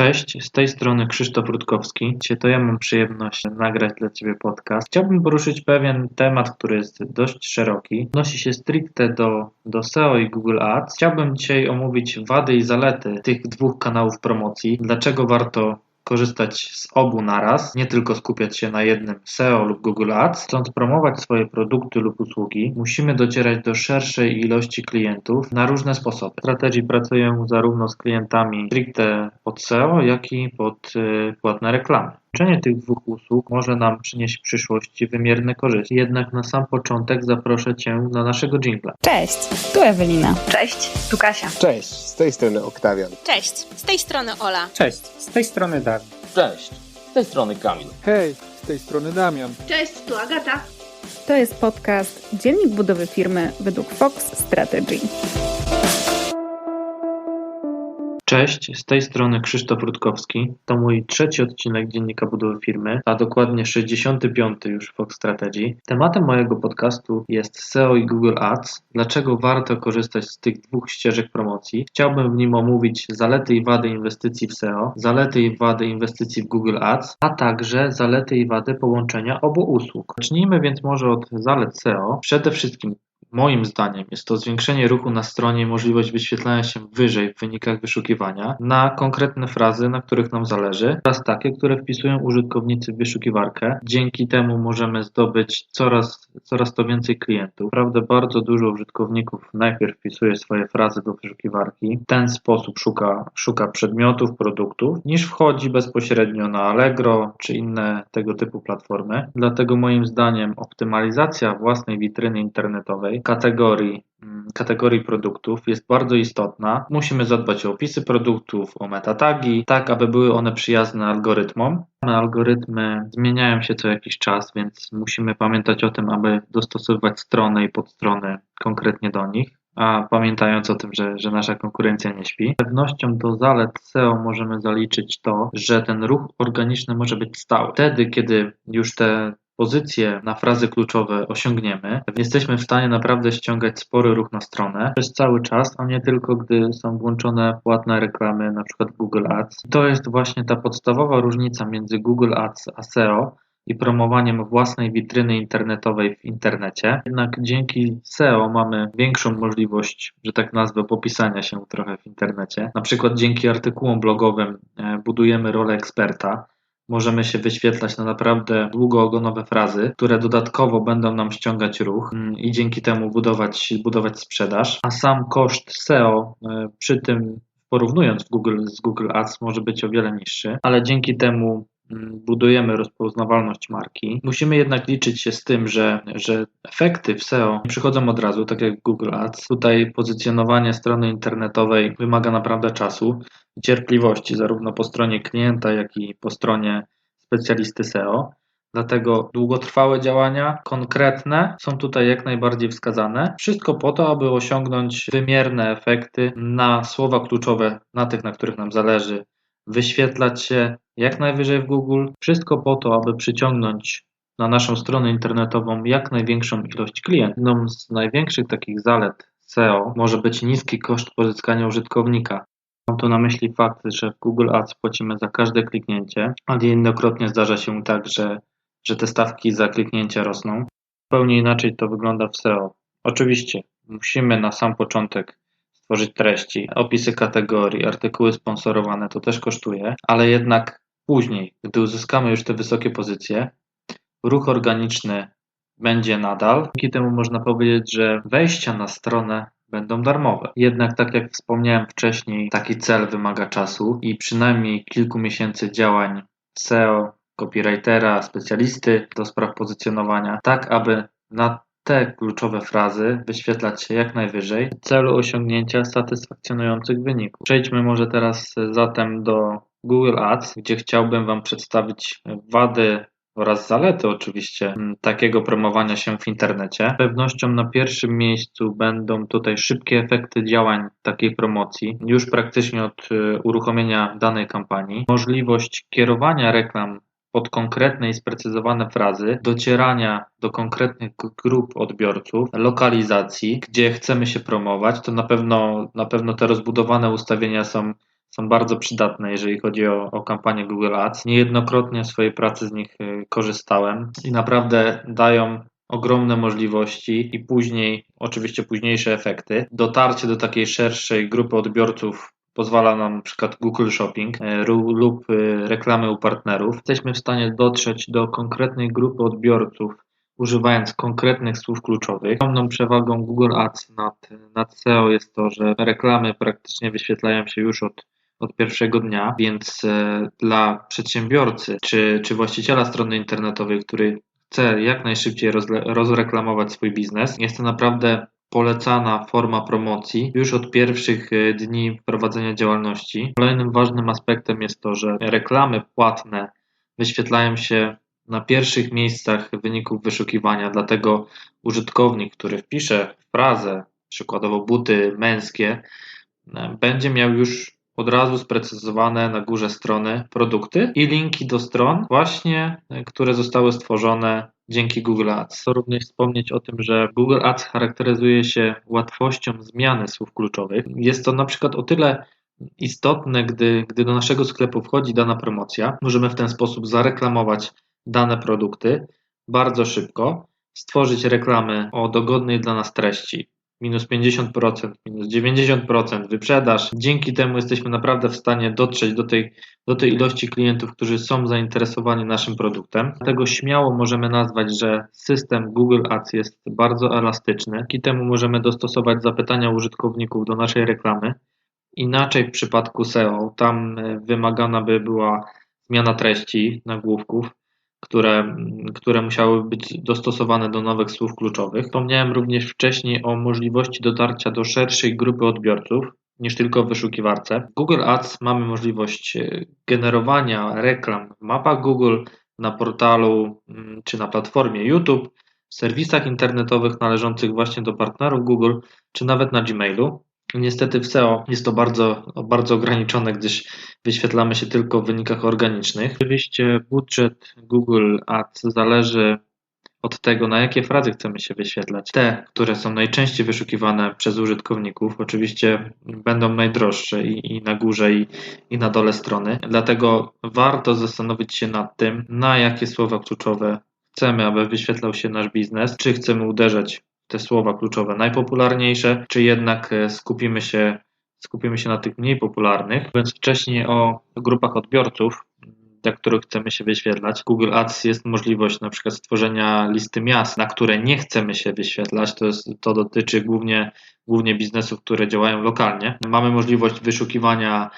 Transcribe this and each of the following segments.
Cześć, z tej strony Krzysztof Rutkowski. Dzisiaj to ja mam przyjemność nagrać dla Ciebie podcast. Chciałbym poruszyć pewien temat, który jest dość szeroki. Odnosi się stricte do, do SEO i Google Ads. Chciałbym dzisiaj omówić wady i zalety tych dwóch kanałów promocji. Dlaczego warto korzystać z obu naraz, nie tylko skupiać się na jednym SEO lub Google Ads. Chcąc promować swoje produkty lub usługi, musimy docierać do szerszej ilości klientów na różne sposoby. W strategii pracuję zarówno z klientami stricte pod SEO, jak i pod y, płatne reklamy. Łączenie tych dwóch usług może nam przynieść w przyszłości wymierne korzyści. Jednak na sam początek zaproszę Cię na naszego jingla. Cześć, tu Ewelina. Cześć, tu Kasia. Cześć, z tej strony Oktawian. Cześć, z tej strony Ola. Cześć, z tej strony Dawid. Cześć, z tej strony Kamil. Hej, z tej strony Damian. Cześć, tu Agata. To jest podcast Dziennik budowy firmy według Fox Strategy. Cześć, z tej strony Krzysztof Rutkowski. To mój trzeci odcinek Dziennika Budowy Firmy, a dokładnie 65 już Fox Strategy. Tematem mojego podcastu jest SEO i Google Ads. Dlaczego warto korzystać z tych dwóch ścieżek promocji? Chciałbym w nim omówić zalety i wady inwestycji w SEO, zalety i wady inwestycji w Google Ads, a także zalety i wady połączenia obu usług. Zacznijmy więc może od zalet SEO. Przede wszystkim Moim zdaniem jest to zwiększenie ruchu na stronie i możliwość wyświetlania się wyżej w wynikach wyszukiwania na konkretne frazy, na których nam zależy, oraz takie, które wpisują użytkownicy w wyszukiwarkę. Dzięki temu możemy zdobyć coraz, coraz to więcej klientów. Naprawdę bardzo dużo użytkowników najpierw wpisuje swoje frazy do wyszukiwarki. W ten sposób szuka, szuka przedmiotów, produktów, niż wchodzi bezpośrednio na Allegro czy inne tego typu platformy. Dlatego moim zdaniem optymalizacja własnej witryny internetowej kategorii, mm, kategorii produktów jest bardzo istotna. Musimy zadbać o opisy produktów, o metatagi, tak aby były one przyjazne algorytmom. Algorytmy zmieniają się co jakiś czas, więc musimy pamiętać o tym, aby dostosowywać strony i podstrony konkretnie do nich a pamiętając o tym, że, że nasza konkurencja nie śpi. Pewnością do zalet SEO możemy zaliczyć to, że ten ruch organiczny może być stały. Wtedy, kiedy już te pozycje na frazy kluczowe osiągniemy, jesteśmy w stanie naprawdę ściągać spory ruch na stronę przez cały czas, a nie tylko gdy są włączone płatne reklamy, na przykład Google Ads. To jest właśnie ta podstawowa różnica między Google Ads a SEO i promowaniem własnej witryny internetowej w internecie. Jednak dzięki SEO mamy większą możliwość, że tak nazwę, popisania się trochę w internecie. Na przykład dzięki artykułom blogowym e, budujemy rolę eksperta możemy się wyświetlać na naprawdę długoogonowe frazy, które dodatkowo będą nam ściągać ruch mm, i dzięki temu budować, budować sprzedaż. A sam koszt SEO e, przy tym porównując Google z Google Ads może być o wiele niższy, ale dzięki temu budujemy rozpoznawalność marki. Musimy jednak liczyć się z tym, że, że efekty w SEO przychodzą od razu, tak jak w Google Ads. Tutaj pozycjonowanie strony internetowej wymaga naprawdę czasu cierpliwości, zarówno po stronie klienta, jak i po stronie specjalisty SEO. Dlatego długotrwałe działania, konkretne, są tutaj jak najbardziej wskazane. Wszystko po to, aby osiągnąć wymierne efekty na słowa kluczowe, na tych, na których nam zależy, wyświetlać się jak najwyżej w Google. Wszystko po to, aby przyciągnąć na naszą stronę internetową jak największą ilość klientów. Jedną z największych takich zalet SEO może być niski koszt pozyskania użytkownika. Mam tu na myśli fakt, że w Google Ads płacimy za każde kliknięcie, ale niejednokrotnie zdarza się tak, że, że te stawki za kliknięcia rosną. Zupełnie inaczej to wygląda w SEO. Oczywiście musimy na sam początek stworzyć treści, opisy kategorii, artykuły sponsorowane, to też kosztuje, ale jednak później, gdy uzyskamy już te wysokie pozycje, ruch organiczny będzie nadal. Dzięki temu można powiedzieć, że wejścia na stronę będą darmowe. Jednak, tak jak wspomniałem wcześniej, taki cel wymaga czasu i przynajmniej kilku miesięcy działań SEO, copywritera, specjalisty do spraw pozycjonowania, tak aby na te kluczowe frazy wyświetlać się jak najwyżej w celu osiągnięcia satysfakcjonujących wyników. Przejdźmy może teraz zatem do Google Ads, gdzie chciałbym Wam przedstawić wady oraz zalety oczywiście mm, takiego promowania się w internecie. Z pewnością na pierwszym miejscu będą tutaj szybkie efekty działań takiej promocji, już praktycznie od y, uruchomienia danej kampanii. Możliwość kierowania reklam pod konkretne i sprecyzowane frazy, docierania do konkretnych grup odbiorców, lokalizacji, gdzie chcemy się promować, to na pewno, na pewno te rozbudowane ustawienia są są bardzo przydatne, jeżeli chodzi o, o kampanię Google Ads. Niejednokrotnie w swojej pracy z nich y, korzystałem i naprawdę dają ogromne możliwości i później, oczywiście późniejsze efekty. Dotarcie do takiej szerszej grupy odbiorców pozwala nam na przykład Google Shopping e, lub y, reklamy u partnerów. Jesteśmy w stanie dotrzeć do konkretnej grupy odbiorców używając konkretnych słów kluczowych. Ogromną przewagą Google Ads nad, nad SEO jest to, że reklamy praktycznie wyświetlają się już od od pierwszego dnia, więc e, dla przedsiębiorcy czy, czy właściciela strony internetowej, który chce jak najszybciej rozreklamować swój biznes, jest to naprawdę polecana forma promocji już od pierwszych e, dni prowadzenia działalności. Kolejnym ważnym aspektem jest to, że reklamy płatne wyświetlają się na pierwszych miejscach wyników wyszukiwania, dlatego użytkownik, który wpisze frazę, przykładowo buty męskie, e, będzie miał już od razu sprecyzowane na górze strony produkty i linki do stron właśnie, e, które zostały stworzone dzięki Google Ads. Chcę również wspomnieć o tym, że Google Ads charakteryzuje się łatwością zmiany słów kluczowych. Jest to na przykład o tyle istotne, gdy, gdy do naszego sklepu wchodzi dana promocja. Możemy w ten sposób zareklamować dane produkty bardzo szybko, stworzyć reklamy o dogodnej dla nas treści. Minus 50%, minus 90%, wyprzedaż. Dzięki temu jesteśmy naprawdę w stanie dotrzeć do tej, do tej ilości klientów, którzy są zainteresowani naszym produktem. Dlatego śmiało możemy nazwać, że system Google Ads jest bardzo elastyczny. Dzięki temu możemy dostosować zapytania użytkowników do naszej reklamy. Inaczej w przypadku SEO, tam wymagana by była zmiana treści nagłówków, które, które musiały być dostosowane do nowych słów kluczowych. Wspomniałem również wcześniej o możliwości dotarcia do szerszej grupy odbiorców niż tylko w wyszukiwarce. W Google Ads mamy możliwość e, generowania reklam w mapach Google, na portalu mm, czy na platformie YouTube, w serwisach internetowych należących właśnie do partnerów Google, czy nawet na Gmailu. Niestety w SEO jest to bardzo, bardzo ograniczone, gdyż wyświetlamy się tylko w wynikach organicznych. Oczywiście budżet Google Ads zależy od tego, na jakie frazy chcemy się wyświetlać. Te, które są najczęściej wyszukiwane przez użytkowników, oczywiście będą najdroższe i, i na górze, i, i na dole strony. Dlatego warto zastanowić się nad tym, na jakie słowa kluczowe chcemy, aby wyświetlał się nasz biznes, czy chcemy uderzać te słowa kluczowe najpopularniejsze, czy jednak e, skupimy się, skupimy się na tych mniej popularnych. Mówiąc wcześniej o grupach odbiorców, dla których chcemy się wyświetlać. Google Ads jest możliwość na przykład stworzenia listy miast, na które nie chcemy się wyświetlać. To, jest, to dotyczy głównie, głównie biznesów, które działają lokalnie. Mamy możliwość wyszukiwania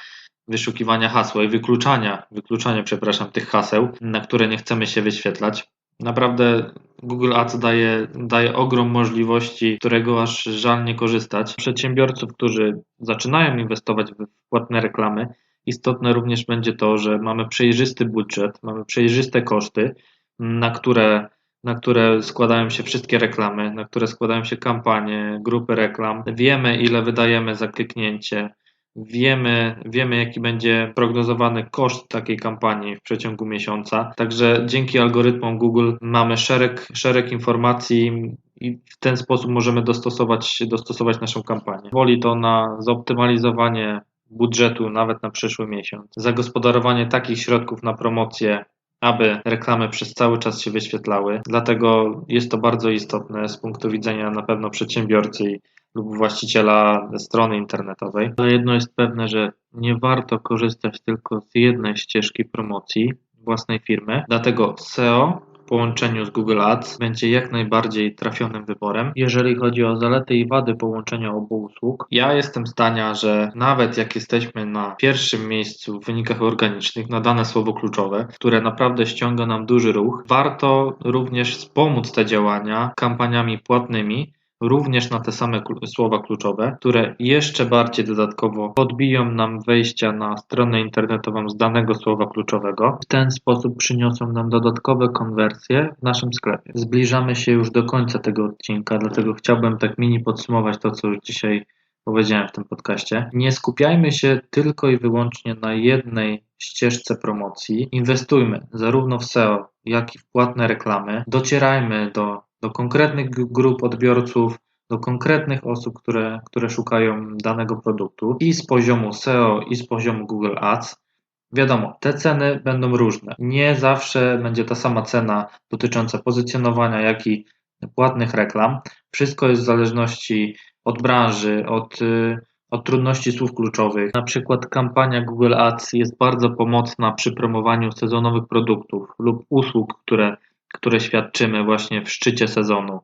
wyszukiwania hasła i wykluczania, wykluczania, przepraszam, tych haseł, na które nie chcemy się wyświetlać. Naprawdę Google Ads daje, daje ogrom możliwości, którego aż żal nie korzystać. Przedsiębiorców, którzy zaczynają inwestować w płatne reklamy, istotne również będzie to, że mamy przejrzysty budżet, mamy przejrzyste koszty, na które, na które składają się wszystkie reklamy, na które składają się kampanie, grupy reklam. Wiemy, ile wydajemy za kliknięcie, Wiemy, wiemy, jaki będzie prognozowany koszt takiej kampanii w przeciągu miesiąca. Także dzięki algorytmom Google mamy szereg, szereg informacji i w ten sposób możemy dostosować, dostosować naszą kampanię. Woli to na zoptymalizowanie budżetu nawet na przyszły miesiąc, zagospodarowanie takich środków na promocję, aby reklamy przez cały czas się wyświetlały. Dlatego jest to bardzo istotne z punktu widzenia na pewno przedsiębiorcy lub właściciela strony internetowej. Ale jedno jest pewne, że nie warto korzystać tylko z jednej ścieżki promocji własnej firmy. Dlatego SEO w połączeniu z Google Ads będzie jak najbardziej trafionym wyborem. Jeżeli chodzi o zalety i wady połączenia obu usług, ja jestem zdania, że nawet jak jesteśmy na pierwszym miejscu w wynikach organicznych na dane słowo kluczowe, które naprawdę ściąga nam duży ruch, warto również wspomóc te działania kampaniami płatnymi, również na te same słowa kluczowe, które jeszcze bardziej dodatkowo podbiją nam wejścia na stronę internetową z danego słowa kluczowego. W ten sposób przyniosą nam dodatkowe konwersje w naszym sklepie. Zbliżamy się już do końca tego odcinka, dlatego chciałbym tak mini podsumować to, co już dzisiaj powiedziałem w tym podcaście. Nie skupiajmy się tylko i wyłącznie na jednej ścieżce promocji. Inwestujmy zarówno w SEO, jak i w płatne reklamy. Docierajmy do do konkretnych grup odbiorców, do konkretnych osób, które, które szukają danego produktu i z poziomu SEO, i z poziomu Google Ads. Wiadomo, te ceny będą różne. Nie zawsze będzie ta sama cena dotycząca pozycjonowania, jak i płatnych reklam. Wszystko jest w zależności od branży, od, y, od trudności słów kluczowych. Na przykład kampania Google Ads jest bardzo pomocna przy promowaniu sezonowych produktów lub usług, które, które świadczymy właśnie w szczycie sezonu.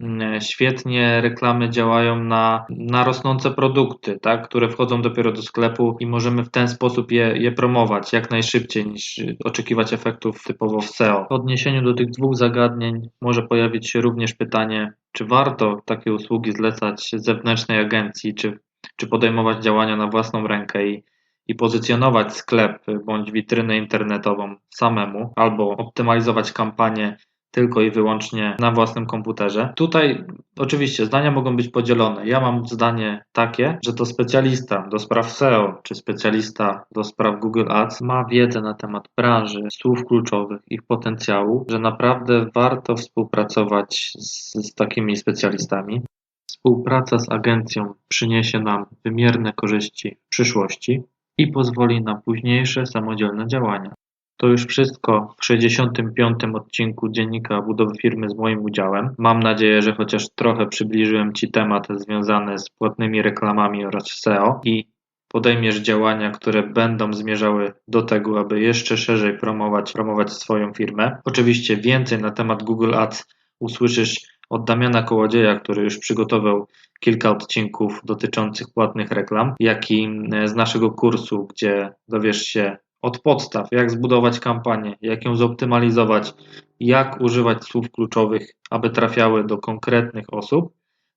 Mm, Świetnie reklamy działają na, na rosnące produkty, tak, które wchodzą dopiero do sklepu i możemy w ten sposób je, je promować jak najszybciej niż oczekiwać efektów typowo w SEO. W odniesieniu do tych dwóch zagadnień może pojawić się również pytanie, czy warto takie usługi zlecać zewnętrznej agencji, czy, czy podejmować działania na własną rękę i, i pozycjonować sklep bądź witrynę internetową samemu, albo optymalizować kampanię tylko i wyłącznie na własnym komputerze. Tutaj oczywiście zdania mogą być podzielone. Ja mam zdanie takie, że to specjalista do spraw SEO czy specjalista do spraw Google Ads ma wiedzę na temat branży, słów kluczowych, ich potencjału, że naprawdę warto współpracować z, z takimi specjalistami. Współpraca z agencją przyniesie nam wymierne korzyści w przyszłości i pozwoli na późniejsze samodzielne działania. To już wszystko w 65. odcinku Dziennika Budowy Firmy z moim udziałem. Mam nadzieję, że chociaż trochę przybliżyłem Ci temat związany z płatnymi reklamami oraz SEO i podejmiesz działania, które będą zmierzały do tego, aby jeszcze szerzej promować, promować swoją firmę. Oczywiście więcej na temat Google Ads usłyszysz od Damiana Kołodzieja, który już przygotował kilka odcinków dotyczących płatnych reklam, jak i z naszego kursu, gdzie dowiesz się od podstaw, jak zbudować kampanię, jak ją zoptymalizować, jak używać słów kluczowych, aby trafiały do konkretnych osób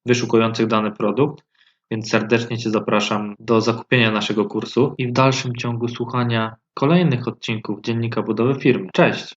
wyszukujących dany produkt. Więc serdecznie Cię zapraszam do zakupienia naszego kursu i w dalszym ciągu słuchania kolejnych odcinków Dziennika Budowy Firmy. Cześć!